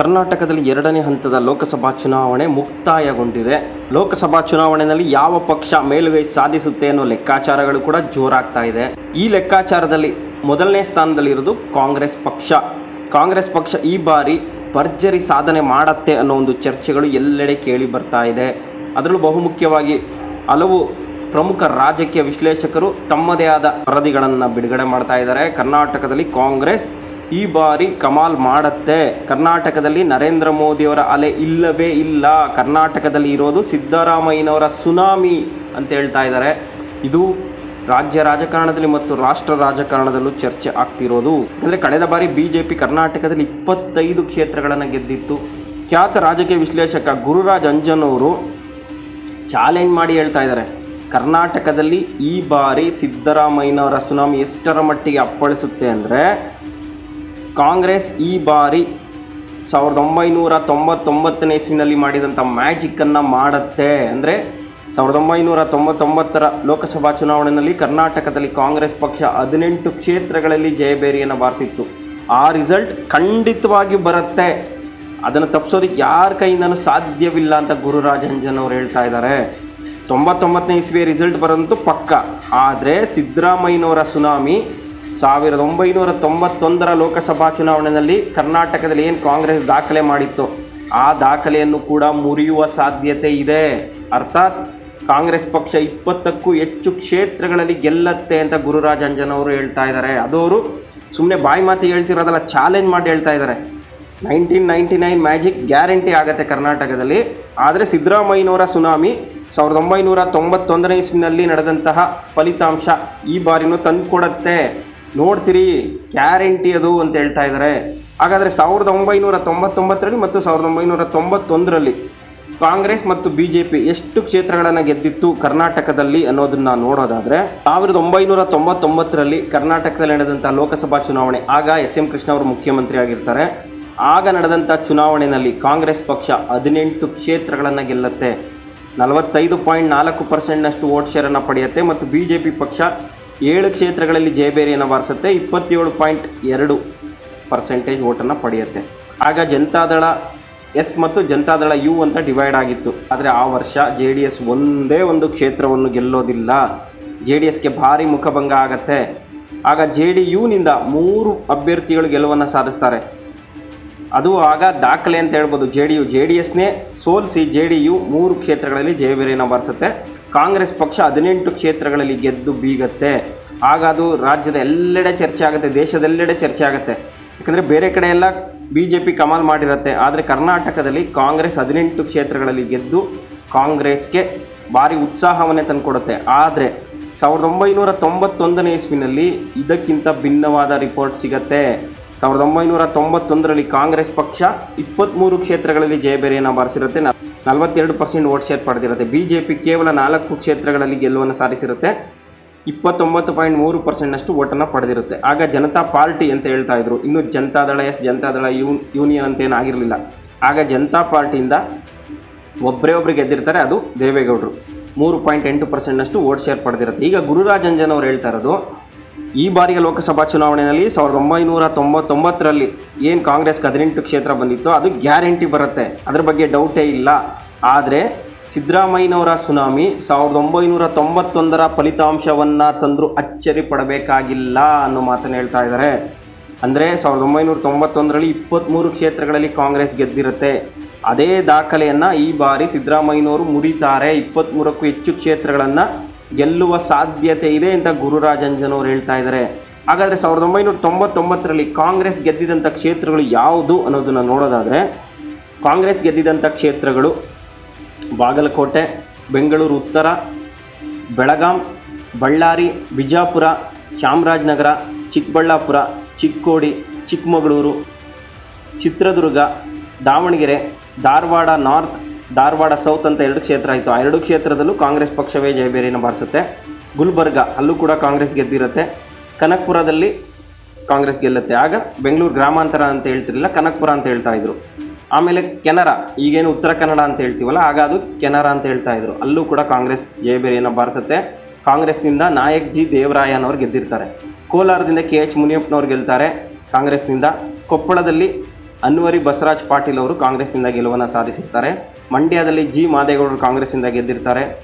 ಕರ್ನಾಟಕದಲ್ಲಿ ಎರಡನೇ ಹಂತದ ಲೋಕಸಭಾ ಚುನಾವಣೆ ಮುಕ್ತಾಯಗೊಂಡಿದೆ. ಲೋಕಸಭಾ ಚುನಾವಣೆಯಲ್ಲಿ ಯಾವ ಪಕ್ಷ ಮೇಲುಗೈ ಸಾಧಿಸುತ್ತೆ ಅನ್ನೋ ಲೆಕ್ಕಾಚಾರಗಳು ಕೂಡ ಜೋರಾಗ್ತಾ ಇದೆ. ಈ ಲೆಕ್ಕಾಚಾರದಲ್ಲಿ ಮೊದಲನೇ ಸ್ಥಾನದಲ್ಲಿರೋದು ಕಾಂಗ್ರೆಸ್ ಪಕ್ಷ. ಕಾಂಗ್ರೆಸ್ ಪಕ್ಷ ಈ ಬಾರಿ ಭರ್ಜರಿ ಸಾಧನೆ ಮಾಡತ್ತೆ ಅನ್ನೋ ಒಂದು ಚರ್ಚೆಗಳು ಎಲ್ಲೆಡೆ ಕೇಳಿ ಬರ್ತಾ ಇದೆ. ಅದರಲ್ಲೂ ಬಹುಮುಖ್ಯವಾಗಿ ಹಲವು ಪ್ರಮುಖ ರಾಜಕೀಯ ವಿಶ್ಲೇಷಕರು ತಮ್ಮದೇ ಆದ ವರದಿಗಳನ್ನು ಬಿಡುಗಡೆ ಮಾಡ್ತಾ ಇದ್ದಾರೆ. ಕರ್ನಾಟಕದಲ್ಲಿ ಕಾಂಗ್ರೆಸ್ ಈ ಬಾರಿ ಕಮಾಲ್ ಮಾಡತ್ತೆ. ಕರ್ನಾಟಕದಲ್ಲಿ ನರೇಂದ್ರ ಮೋದಿಯವರ ಅಲೆ ಇಲ್ಲವೇ ಇಲ್ಲ. ಕರ್ನಾಟಕದಲ್ಲಿ ಇರೋದು ಸಿದ್ದರಾಮಯ್ಯನವರ ಸುನಾಮಿ ಅಂತ ಹೇಳ್ತಾ ಇದ್ದಾರೆ. ಇದು ರಾಜ್ಯ ರಾಜಕಾರಣದಲ್ಲಿ ಮತ್ತು ರಾಷ್ಟ್ರ ರಾಜಕಾರಣದಲ್ಲೂ ಚರ್ಚೆ ಆಗ್ತಿರೋದು. ಅಂದರೆ ಕಳೆದ ಬಾರಿ ಬಿ ಜೆ ಪಿ ಕರ್ನಾಟಕದಲ್ಲಿ ಇಪ್ಪತ್ತೈದು ಕ್ಷೇತ್ರಗಳನ್ನು ಗೆದ್ದಿತ್ತು. ಖ್ಯಾತ ರಾಜಕೀಯ ವಿಶ್ಲೇಷಕ ಗುರುರಾಜ್ ಅಂಜನವರು ಚಾಲೆಂಜ್ ಮಾಡಿ ಹೇಳ್ತಾ ಇದ್ದಾರೆ. ಕರ್ನಾಟಕದಲ್ಲಿ ಈ ಬಾರಿ ಸಿದ್ದರಾಮಯ್ಯನವರ ಸುನಾಮಿ ಎಷ್ಟರ ಮಟ್ಟಿಗೆ ಅಪ್ಪಳಿಸುತ್ತೆ ಅಂದರೆ ಕಾಂಗ್ರೆಸ್ ಈ ಬಾರಿ ಸಾವಿರದ ಒಂಬೈನೂರ ತೊಂಬತ್ತೊಂಬತ್ತನೇ ಇಸ್ವಿನಲ್ಲಿ ಮಾಡಿದಂಥ ಮ್ಯಾಜಿಕ್ಕನ್ನು ಮಾಡುತ್ತೆ. ಅಂದರೆ ಸಾವಿರದ ಒಂಬೈನೂರ ತೊಂಬತ್ತೊಂಬತ್ತರ ಲೋಕಸಭಾ ಚುನಾವಣೆಯಲ್ಲಿ ಕರ್ನಾಟಕದಲ್ಲಿ ಕಾಂಗ್ರೆಸ್ ಪಕ್ಷ ಹದಿನೆಂಟು ಕ್ಷೇತ್ರಗಳಲ್ಲಿ ಜಯಬೇರಿಯನ್ನು ಬಾರಿಸಿತ್ತು. ಆ ರಿಸಲ್ಟ್ ಖಂಡಿತವಾಗಿ ಬರುತ್ತೆ. ಅದನ್ನು ತಪ್ಪಿಸೋದಕ್ಕೆ ಯಾರ ಕೈಯಿಂದನೂ ಸಾಧ್ಯವಿಲ್ಲ ಅಂತ ಗುರುರಾಜ್ ಅಂಜನ್ ಅವರು ಹೇಳ್ತಾ ಇದ್ದಾರೆ ತೊಂಬತ್ತೊಂಬತ್ತನೇ ಇಸ್ವಿಯ ರಿಸಲ್ಟ್ ಬರೋದಂತೂ ಪಕ್ಕ. ಆದರೆ ಸಿದ್ದರಾಮಯ್ಯನವರ ಸುನಾಮಿ ಸಾವಿರದ ಒಂಬೈನೂರ ತೊಂಬತ್ತೊಂದರ ಲೋಕಸಭಾ ಚುನಾವಣೆಯಲ್ಲಿ ಕರ್ನಾಟಕದಲ್ಲಿ ಏನು ಕಾಂಗ್ರೆಸ್ ದಾಖಲೆ ಮಾಡಿತ್ತು? ಆ ದಾಖಲೆಯನ್ನು ಕೂಡ ಮುರಿಯುವ ಸಾಧ್ಯತೆ ಇದೆ. ಅರ್ಥಾತ್ ಕಾಂಗ್ರೆಸ್ ಪಕ್ಷ ಇಪ್ಪತ್ತಕ್ಕೂ ಹೆಚ್ಚು ಕ್ಷೇತ್ರಗಳಲ್ಲಿ ಗೆಲ್ಲತ್ತೆ ಅಂತ ಗುರುರಾಜ್ ಅಂಜನವರು ಹೇಳ್ತಾ ಇದ್ದಾರೆ. ಅದವರು ಸುಮ್ಮನೆ ಬಾಯಿ ಮಾತು ಹೇಳ್ತಿರೋದಲ್ಲ ಚಾಲೆಂಜ್ ಮಾಡಿ ಹೇಳ್ತಾ ಇದ್ದಾರೆ. Nineteen ninety nine magic guarantee ಆಗುತ್ತೆ ಕರ್ನಾಟಕದಲ್ಲಿ. ಆದರೆ ಸಿದ್ದರಾಮಯ್ಯನವರ ಸುನಾಮಿ ಸಾವಿರದ ಒಂಬೈನೂರ ತೊಂಬತ್ತೊಂದನೇ ಇಸ್ವಿನಲ್ಲಿ ನಡೆದಂತಹ ಫಲಿತಾಂಶ ಈ ಬಾರಿನೂ ತಂದುಕೊಡತ್ತೆ. ನೋಡ್ತೀರಿ ಗ್ಯಾರಂಟಿ ಅದು ಅಂತ ಹೇಳ್ತಾ ಇದ್ದಾರೆ ಹಾಗಾದರೆ ಸಾವಿರದ ಒಂಬೈನೂರ ತೊಂಬತ್ತೊಂಬತ್ತರಲ್ಲಿ ಮತ್ತು ಸಾವಿರದ ಒಂಬೈನೂರ ತೊಂಬತ್ತೊಂದರಲ್ಲಿ ಕಾಂಗ್ರೆಸ್ ಮತ್ತು ಬಿ ಜೆ ಪಿ ಎಷ್ಟು ಕ್ಷೇತ್ರಗಳನ್ನು ಗೆದ್ದಿತ್ತು ಕರ್ನಾಟಕದಲ್ಲಿ ಅನ್ನೋದನ್ನ ನೋಡೋದಾದರೆ, ಸಾವಿರದ ಒಂಬೈನೂರ ತೊಂಬತ್ತೊಂಬತ್ತರಲ್ಲಿ ಕರ್ನಾಟಕದಲ್ಲಿ ನಡೆದಂಥ ಲೋಕಸಭಾ ಚುನಾವಣೆ, ಆಗ ಎಸ್ ಎಂ ಕೃಷ್ಣ ಅವರು ಮುಖ್ಯಮಂತ್ರಿ ಆಗಿರ್ತಾರೆ. ಆಗ ನಡೆದಂಥ ಚುನಾವಣೆಯಲ್ಲಿ ಕಾಂಗ್ರೆಸ್ ಪಕ್ಷ ಹದಿನೆಂಟು ಕ್ಷೇತ್ರಗಳನ್ನು ಗೆಲ್ಲುತ್ತೆ. ನಲವತ್ತೈದು ಪಾಯಿಂಟ್ ನಾಲ್ಕು ಪರ್ಸೆಂಟ್ನಷ್ಟು ವೋಟ್ ಶೇರನ್ನು ಪಡೆಯುತ್ತೆ ಮತ್ತು ಬಿ ಜೆ ಪಿ ಪಕ್ಷ ಏಳು ಕ್ಷೇತ್ರಗಳಲ್ಲಿ ಜಯಬೇರಿಯನ್ನು ಬಾರಿಸುತ್ತೆ. ಇಪ್ಪತ್ತೇಳು ಪಾಯಿಂಟ್ ಎರಡು ಪರ್ಸೆಂಟೇಜ್ ಓಟನ್ನು ಪಡೆಯುತ್ತೆ. ಆಗ ಜನತಾದಳ ಎಸ್ ಮತ್ತು ಜನತಾದಳ ಯು ಅಂತ ಡಿವೈಡ್ ಆಗಿತ್ತು. ಆದರೆ ಆ ವರ್ಷ ಜೆ ಡಿ ಎಸ್ ಒಂದೇ ಒಂದು ಕ್ಷೇತ್ರವನ್ನು ಗೆಲ್ಲೋದಿಲ್ಲ. ಜೆ ಡಿ ಎಸ್ಗೆ ಭಾರಿ ಮುಖಭಂಗ ಆಗತ್ತೆ. ಆಗ ಜೆ ಡಿ ಯುನಿಂದ ಮೂರು ಅಭ್ಯರ್ಥಿಗಳು ಗೆಲುವನ್ನು ಸಾಧಿಸ್ತಾರೆ. ಅದು ಆಗ ದಾಖಲೆ ಅಂತ ಹೇಳ್ಬೋದು. J D U, J D ಎಸ್ನೇ ಸೋಲಿಸಿ ಜೆ ಡಿ ಯು ಮೂರು ಕ್ಷೇತ್ರಗಳಲ್ಲಿ ಜಯಬೇರಿಯನ್ನು ಬಾರಿಸುತ್ತೆ. ಕಾಂಗ್ರೆಸ್ ಪಕ್ಷ ಹದಿನೆಂಟು ಕ್ಷೇತ್ರಗಳಲ್ಲಿ ಗೆದ್ದು ಬೀಗತ್ತೆ. ಆಗ ಅದು ರಾಜ್ಯದ ಎಲ್ಲೆಡೆ ಚರ್ಚೆ ಆಗುತ್ತೆ, ದೇಶದೆಲ್ಲೆಡೆ ಚರ್ಚೆ ಆಗುತ್ತೆ. ಯಾಕಂದರೆ ಬೇರೆ ಕಡೆ ಎಲ್ಲ ಬಿ ಜೆ ಪಿ ಕಮಾಲ್ ಮಾಡಿರುತ್ತೆ. ಆದರೆ ಕರ್ನಾಟಕದಲ್ಲಿ ಕಾಂಗ್ರೆಸ್ ಹದಿನೆಂಟು ಕ್ಷೇತ್ರಗಳಲ್ಲಿ ಗೆದ್ದು ಕಾಂಗ್ರೆಸ್ಗೆ ಭಾರಿ ಉತ್ಸಾಹವನ್ನೇ ತಂದುಕೊಡುತ್ತೆ. ಆದರೆ ಸಾವಿರದ ಒಂಬೈನೂರ ತೊಂಬತ್ತೊಂದನೇ ಇಸ್ವಿನಲ್ಲಿ ಇದಕ್ಕಿಂತ ಭಿನ್ನವಾದ ರಿಪೋರ್ಟ್ ಸಿಗತ್ತೆ. ಸಾವಿರದ ಒಂಬೈನೂರ ತೊಂಬತ್ತೊಂದರಲ್ಲಿ ಕಾಂಗ್ರೆಸ್ ಪಕ್ಷ ಇಪ್ಪತ್ತ್ಮೂರು ಕ್ಷೇತ್ರಗಳಲ್ಲಿ ಜಯಬೇರಿಯನ್ನು ಬಾರಿಸಿರುತ್ತೆ. ನಲವತ್ತೆರಡು ಪರ್ಸೆಂಟ್ ವೋಟ್ ಶೇರ್ ಪಡೆದಿರುತ್ತೆ. ಬಿ ಜೆ ಪಿ ಕೇವಲ ನಾಲ್ಕು ಕ್ಷೇತ್ರಗಳಲ್ಲಿ ಗೆಲುವನ್ನು ಸಾಧಿಸಿರುತ್ತೆ. ಇಪ್ಪತ್ತೊಂಬತ್ತು ಪಾಯಿಂಟ್ ಮೂರು ಪರ್ಸೆಂಟ್ನಷ್ಟು ಓಟನ್ನು ಪಡೆದಿರುತ್ತೆ. ಆಗ ಜನತಾ ಪಾರ್ಟಿ ಅಂತ ಹೇಳ್ತಾ ಇದ್ರು. ಇನ್ನು ಜನತಾದಳ ಎಸ್, ಜನತಾದಳ ಯೂನ್ ಯೂನಿಯನ್ ಅಂತ ಏನಾಗಿರಲಿಲ್ಲ ಆಗ ಜನತಾ ಪಾರ್ಟಿಯಿಂದ ಒಬ್ಬರೇ ಒಬ್ರು ಗೆದ್ದಿರ್ತಾರೆ, ಅದು ದೇವೇಗೌಡರು. ಮೂರು ಪಾಯಿಂಟ್ ಎಂಟು ಪರ್ಸೆಂಟ್ನಷ್ಟು ವೋಟ್ ಶೇರ್ ಪಡೆದಿರುತ್ತೆ. ಈಗ ಗುರುರಾಜ್ ಅವ್ರು ಅವರು ಹೇಳ್ತಾ ಇರೋದು ಈ ಬಾರಿಯ ಲೋಕಸಭಾ ಚುನಾವಣೆಯಲ್ಲಿ ಸಾವಿರದ ಒಂಬೈನೂರ ತೊಂಬತ್ತೊಂಬತ್ತರಲ್ಲಿ ಏನು ಕಾಂಗ್ರೆಸ್ಗೆ ಹದಿನೆಂಟು ಕ್ಷೇತ್ರ ಬಂದಿತ್ತು ಅದು ಗ್ಯಾರಂಟಿ ಬರುತ್ತೆ. ಅದ್ರ ಬಗ್ಗೆ ಡೌಟೇ ಇಲ್ಲ. ಆದರೆ ಸಿದ್ದರಾಮಯ್ಯನವರ ಸುನಾಮಿ ಸಾವಿರದ ಒಂಬೈನೂರ ತೊಂಬತ್ತೊಂದರ ಫಲಿತಾಂಶವನ್ನು ತಂದರೂ ಅಚ್ಚರಿ ಪಡಬೇಕಾಗಿಲ್ಲ ಅನ್ನೋ ಮಾತನ್ನು ಹೇಳ್ತಾ ಇದ್ದಾರೆ ಅಂದರೆ ಸಾವಿರದ ಒಂಬೈನೂರ ತೊಂಬತ್ತೊಂದರಲ್ಲಿ ಇಪ್ಪತ್ತ್ಮೂರು ಕ್ಷೇತ್ರಗಳಲ್ಲಿ ಕಾಂಗ್ರೆಸ್ ಗೆದ್ದಿರುತ್ತೆ. ಅದೇ ದಾಖಲೆಯನ್ನು ಈ ಬಾರಿ ಸಿದ್ದರಾಮಯ್ಯನವರು ಮುಡಿತಾರೆ. ಇಪ್ಪತ್ತ್ಮೂರಕ್ಕೂ ಹೆಚ್ಚು ಕ್ಷೇತ್ರಗಳನ್ನು ಗೆಲ್ಲುವ ಸಾಧ್ಯತೆ ಇದೆ ಅಂತ ಗುರುರಾಜಂಜನ್ ಅವರು ಹೇಳ್ತಾ ಇದ್ದಾರೆ. ಹಾಗಾದರೆ ಸಾವಿರದ ಒಂಬೈನೂರ ತೊಂಬತ್ತೊಂಬತ್ತರಲ್ಲಿ ಕಾಂಗ್ರೆಸ್ ಗೆದ್ದಿದಂಥ ಕ್ಷೇತ್ರಗಳು ಯಾವುದು ಅನ್ನೋದನ್ನು ನೋಡೋದಾದರೆ, ಕಾಂಗ್ರೆಸ್ ಗೆದ್ದಿದಂಥ ಕ್ಷೇತ್ರಗಳು ಬಾಗಲಕೋಟೆ, ಬೆಂಗಳೂರು ಉತ್ತರ, ಬೆಳಗಾಂ, ಬಳ್ಳಾರಿ, ಬಿಜಾಪುರ, ಚಾಮರಾಜನಗರ, ಚಿಕ್ಕಬಳ್ಳಾಪುರ, ಚಿಕ್ಕೋಡಿ, ಚಿಕ್ಕಮಗಳೂರು, ಚಿತ್ರದುರ್ಗ, ದಾವಣಗೆರೆ, ಧಾರವಾಡ, ನಾರ್ತ್ ಧಾರವಾಡ ಸೌತ್ ಅಂತ ಎರಡು ಕ್ಷೇತ್ರ ಆಯಿತು. ಆ ಎರಡು ಕ್ಷೇತ್ರದಲ್ಲೂ ಕಾಂಗ್ರೆಸ್ ಪಕ್ಷವೇ ಜಯಬೇರಿಯನ್ನು ಬಾರಿಸುತ್ತೆ. ಗುಲ್ಬರ್ಗ ಅಲ್ಲೂ ಕೂಡ ಕಾಂಗ್ರೆಸ್ ಗೆದ್ದಿರುತ್ತೆ. ಕನಕ್ಪುರದಲ್ಲಿ ಕಾಂಗ್ರೆಸ್ ಗೆಲ್ಲುತ್ತೆ. ಆಗ ಬೆಂಗಳೂರು ಗ್ರಾಮಾಂತರ ಅಂತ ಹೇಳ್ತಿರಲಿಲ್ಲ, ಕನಕ್ಪುರ ಅಂತ ಹೇಳ್ತಾ ಇದ್ರು. ಆಮೇಲೆ ಕೆನರಾ, ಈಗೇನು ಉತ್ತರ ಕನ್ನಡ ಅಂತ ಹೇಳ್ತೀವಲ್ಲ, ಆಗ ಅದು ಕೆನರಾ ಅಂತ ಹೇಳ್ತಾ ಇದ್ರು. ಅಲ್ಲೂ ಕೂಡ ಕಾಂಗ್ರೆಸ್ ಜಯಬೇರಿಯನ್ನು ಬಾರಿಸುತ್ತೆ. ಕಾಂಗ್ರೆಸ್ನಿಂದ ನಾಯಕ್ ಜಿ ದೇವರಾಯನವರು ಗೆದ್ದಿರ್ತಾರೆ. ಕೋಲಾರದಿಂದ ಕೆ ಎಚ್ ಮುನಿಯಪ್ಪನವ್ರು ಗೆಲ್ತಾರೆ. ಕಾಂಗ್ರೆಸ್ನಿಂದ ಕೊಪ್ಪಳದಲ್ಲಿ ಅನ್ವರಿ ಬಸವರಾಜ್ ಪಾಟೀಲ್ ಅವರು ಕಾಂಗ್ರೆಸ್ನಿಂದ ಗೆಲುವನ್ನು ಸಾಧಿಸಿರ್ತಾರೆ. ಮಂಡ್ಯದಲ್ಲಿ ಜಿ. ಮಾದೇಗೌಡರು ಕಾಂಗ್ರೆಸ್ನಿಂದ ಗೆದ್ದಿರ್ತಾರೆ.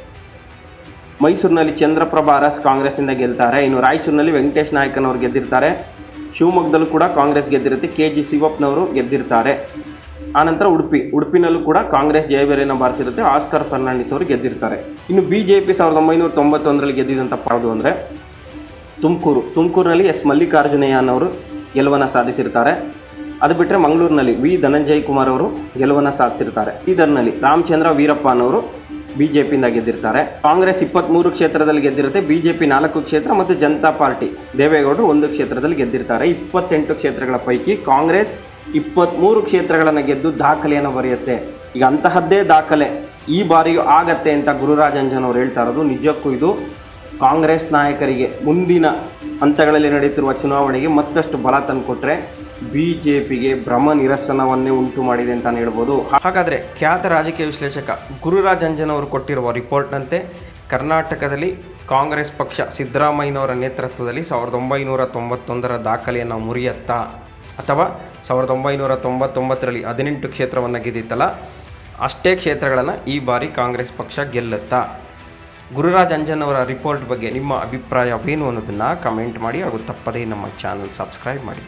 ಮೈಸೂರಿನಲ್ಲಿ ಚಂದ್ರಪ್ರಭಾ ಅರಸ್ ಕಾಂಗ್ರೆಸ್ನಿಂದ ಗೆಲ್ತಾರೆ. ಇನ್ನು ರಾಯಚೂರಿನಲ್ಲಿ ವೆಂಕಟೇಶ್ ನಾಯಕನವರು ಗೆದ್ದಿರ್ತಾರೆ. ಶಿವಮೊಗ್ಗದಲ್ಲೂ ಕೂಡ ಕಾಂಗ್ರೆಸ್ ಗೆದ್ದಿರುತ್ತೆ. ಕೆ. ಜಿ. ಶಿವಪ್ಪನವರು ಗೆದ್ದಿರ್ತಾರೆ. ಆನಂತರ ಉಡುಪಿ, ಉಡುಪಿನಲ್ಲೂ ಕೂಡ ಕಾಂಗ್ರೆಸ್ ಜಯಬೇರೆಯನ್ನು ಬಾರಿಸಿರುತ್ತೆ. ಆಸ್ಕರ್ ಫರ್ನಾಂಡಿಸ್ ಅವರು ಗೆದ್ದಿರ್ತಾರೆ. ಇನ್ನು ಬಿ ಜೆ ಪಿ ಸಾವಿರದ ಒಂಬೈನೂರ ತೊಂಬತ್ತೊಂದರಲ್ಲಿ ಗೆದ್ದಿದ್ದಂಥ ಯಾವುದು ಅಂದರೆ ತುಮಕೂರು. ತುಮಕೂರಿನಲ್ಲಿ ಎಸ್. ಮಲ್ಲಿಕಾರ್ಜುನಯ್ಯನವರು ಗೆಲುವನ್ನು ಸಾಧಿಸಿರ್ತಾರೆ. ಅದು ಬಿಟ್ಟರೆ ಮಂಗಳೂರಿನಲ್ಲಿ ವಿ ಧನಂಜಯ್ ಕುಮಾರ್ ಅವರು ಗೆಲುವನ್ನು ಸಾಧಿಸಿರ್ತಾರೆ ಬೀದರ್ನಲ್ಲಿ ರಾಮಚಂದ್ರ ವೀರಪ್ಪ ಅನ್ನೋರು ಬಿ ಜೆ ಪಿಯಿಂದ ಗೆದ್ದಿರ್ತಾರೆ. ಕಾಂಗ್ರೆಸ್ ಇಪ್ಪತ್ತ್ಮೂರು ಕ್ಷೇತ್ರದಲ್ಲಿ ಗೆದ್ದಿರುತ್ತೆ. ಬಿ ಜೆ ಪಿ ನಾಲ್ಕು ಕ್ಷೇತ್ರ ಮತ್ತು ಜನತಾ ಪಾರ್ಟಿ ದೇವೇಗೌಡರು ಒಂದು ಕ್ಷೇತ್ರದಲ್ಲಿ ಗೆದ್ದಿರ್ತಾರೆ. ಇಪ್ಪತ್ತೆಂಟು ಕ್ಷೇತ್ರಗಳ ಪೈಕಿ ಕಾಂಗ್ರೆಸ್ ಇಪ್ಪತ್ತ್ಮೂರು ಕ್ಷೇತ್ರಗಳನ್ನು ಗೆದ್ದು ದಾಖಲೆಯನ್ನು ಬರೆಯುತ್ತೆ. ಈಗ ಅಂತಹದ್ದೇ ದಾಖಲೆ ಈ ಬಾರಿಯೂ ಆಗತ್ತೆ ಅಂತ ಗುರುರಾಜಂಜನ್ ಅವರು ಹೇಳ್ತಾ ಇರೋದು. ನಿಜಕ್ಕೂ ಇದು ಕಾಂಗ್ರೆಸ್ ನಾಯಕರಿಗೆ ಮುಂದಿನ ಹಂತಗಳಲ್ಲಿ ನಡೆಯುತ್ತಿರುವ ಚುನಾವಣೆಗೆ ಮತ್ತಷ್ಟು ಬಲ ತಂದುಕೊಟ್ರೆ ಬಿ ಜೆ ಪಿಗೆ ಭ್ರಮ ನಿರಸನವನ್ನೇ ಉಂಟು ಮಾಡಿದೆ ಅಂತಲೇ ಹೇಳ್ಬೋದು. ಹಾಗಾದರೆ ಖ್ಯಾತ ರಾಜಕೀಯ ವಿಶ್ಲೇಷಕ ಗುರುರಾಜ್ ಅಂಜನ್ ಅವರು ಕೊಟ್ಟಿರುವ ರಿಪೋರ್ಟ್ನಂತೆ ಕರ್ನಾಟಕದಲ್ಲಿ ಕಾಂಗ್ರೆಸ್ ಪಕ್ಷ ಸಿದ್ದರಾಮಯ್ಯನವರ ನೇತೃತ್ವದಲ್ಲಿ ಸಾವಿರದ ಒಂಬೈನೂರ ತೊಂಬತ್ತೊಂದರ ದಾಖಲೆಯನ್ನು ಮುರಿಯತ್ತಾ ಅಥವಾ ಸಾವಿರದ ಒಂಬೈನೂರ ತೊಂಬತ್ತೊಂಬತ್ತರಲ್ಲಿ ಹದಿನೆಂಟು ಕ್ಷೇತ್ರವನ್ನು ಗೆದ್ದಿತ್ತಲ್ಲ, ಅಷ್ಟೇ ಕ್ಷೇತ್ರಗಳನ್ನು ಈ ಬಾರಿ ಕಾಂಗ್ರೆಸ್ ಪಕ್ಷ ಗೆಲ್ಲುತ್ತಾ. ಗುರುರಾಜ್ ಅಂಜನ್ ಅವರ ರಿಪೋರ್ಟ್ ಬಗ್ಗೆ ನಿಮ್ಮ ಅಭಿಪ್ರಾಯವೇನು ಅನ್ನೋದನ್ನು ಕಮೆಂಟ್ ಮಾಡಿ ಹಾಗೂ ತಪ್ಪದೇ ನಮ್ಮ ಚಾನಲ್ ಸಬ್ಸ್ಕ್ರೈಬ್ ಮಾಡಿ.